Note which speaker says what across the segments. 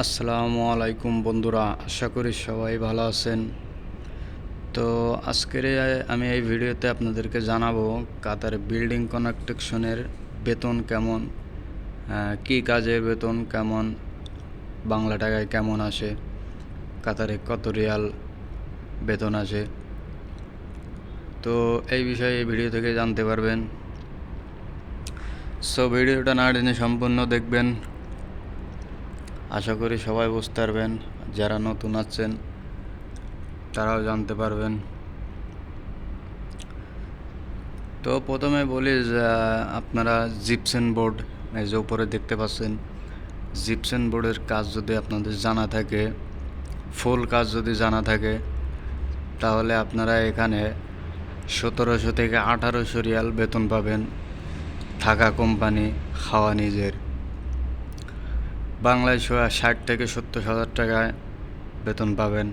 Speaker 1: আসসালামু আলাইকুম বন্ধুরা, আশা করি সবাই ভালো আছেন। তো আজকের আমি এই ভিডিওতে আপনাদেরকে জানাব কাতার বিল্ডিং কনস্ট্রাকশনের বেতন কেমন কী কাজের বেতন কেমন, বাংলা টাকায় কেমন আসে, কাতারে কত রিয়াল বেতন আসে। তো এই বিষয়ে এই ভিডিও থেকে জানতে পারবেন। সো ভিডিওটা না টেনে সম্পূর্ণ দেখবেন। আশা করি সবাই বুঝতে পারবেন, যারা নতুন আছেন, তারাও জানতে পারবেন। তো প্রথমে বলি যে, আপনারা জিপসেন বোর্ড, এই যে উপরে দেখতে পাচ্ছেন, জিপসেন বোর্ডের কাজ যদি আপনাদের জানা থাকে, ফুল কাজ যদি জানা থাকে, তাহলে আপনারা এখানে সতেরোশো থেকে আঠারোশো রিয়াল বেতন পাবেন থাকা কোম্পানি খাওয়া নিজের। বাংলায় ষাট থেকে সত্তর হাজার টাকায় বেতন পাবেন।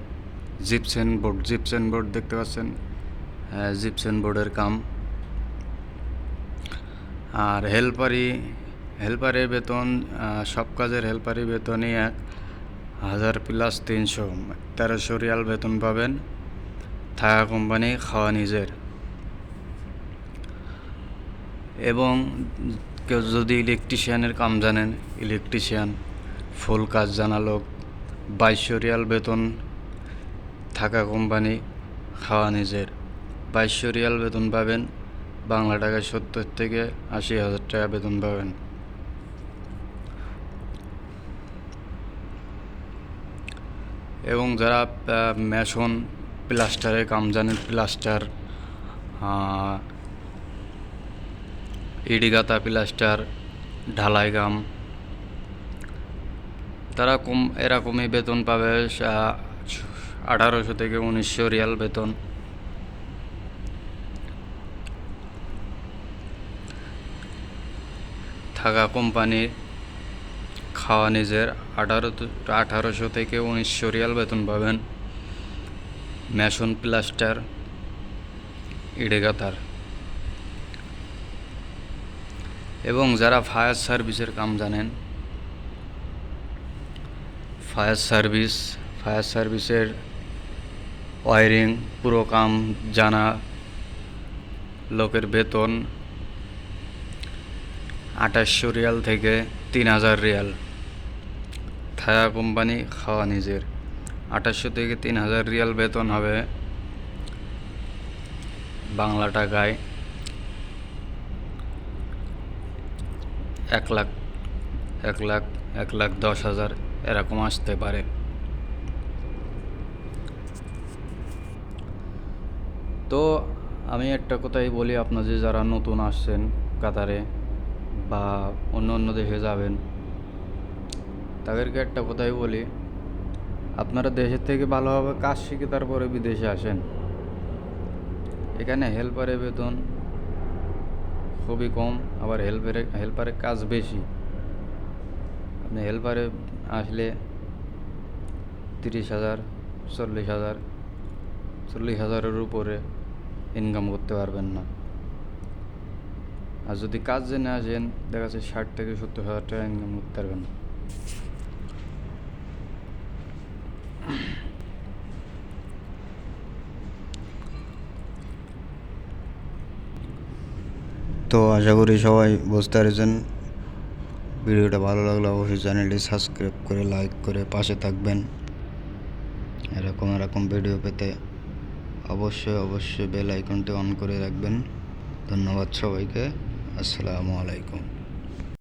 Speaker 1: জিপসেন বোর্ড জিপসেন বোর্ড দেখতে পাচ্ছেন? হ্যাঁ, জিপসেন বোর্ডের কাম। আর হেল্পারি হেল্পারের বেতন সব কাজের হেল্পারি বেতনই এক হাজার প্লাস তিনশো। তেরোশো রিয়াল বেতন পাবেন থাকা কোম্পানি খাওয়া নিজের। এবং কেউ যদি ইলেকট্রিশিয়ানের কাম জানেন ইলেকট্রিশিয়ান। ফুল কাজ জানা লোক রিয়াল বেতন থাকা কোম্পানি খাওয়া নিজের। বাইশশো রিয়াল বেতন পাবেন, বাংলা টাকায় সত্তর থেকে আশি হাজার টাকা বেতন পাবেন। এবং যারা মেশন প্লাস্টারের কাম জানেন, প্লাস্টার ইডিগাতা প্লাস্টার, ঢালাই কাম তারা কম এরকমই বেতন পাবে আঠারোশো থেকে উনিশশো রিয়াল বেতন। থাকা কোম্পানি খাওয়া নিজের আঠারো আঠারোশো থেকে উনিশশো রিয়াল বেতন পাবেন। মেশন প্লাস্টার, ইডেগাতার। এবং যারা ফায়ার সার্ভিসের কাম জানেন ফায়ার সার্ভিস, ফায়ার সার্ভিসের ওয়ারিং, পুরো কাম, জানা, লোকের বেতন আঠাশশো রিয়াল থেকে তিন হাজার রিয়াল। থায়া কোম্পানি খাওয়া নিজের। আঠাশশো থেকে তিন হাজার রিয়াল বেতন হবে বাংলা টাকায় এক লাখ এক লাখ এক লাখ দশ হাজার। এরকম আসতে পারে। তো আমি একটা কথাই বলি আপনাদের যারা নতুন আসছেন কাতারে বা অন্য অন্য দেশে যাবেন, তাদেরকে একটা কথাই বলি, আপনারা দেশের থেকে ভালোভাবে কাজ শিখে তারপরে বিদেশে আসেন। এখানে হেল্পারের বেতন খুবই কম, আবার হেল্পারে হেল্পারের কাজ বেশি। আপনি হেল্পারে আসলে তিরিশ হাজার, চল্লিশ হাজার, চল্লিশ হাজারের উপরে ইনকাম করতে পারবেন না। আর যদি কাজ জেনে আসেন, দেখা যাচ্ছে ষাট থেকে সত্তর হাজার টাকা ইনকাম করতে পারবেন। তো আশা করি সবাই বুঝতে পেরেছেন। ভিডিওটা ভালো লাগলে অবশ্যই চ্যানেলটি সাবস্ক্রাইব করে, লাইক করে পাশে থাকবেন। এরকম এরকম ভিডিও পেতে অবশ্যই অবশ্যই বেল আইকনটি অন করে রাখবেন। ধন্যবাদ সবাইকে। আসসালামু আলাইকুম।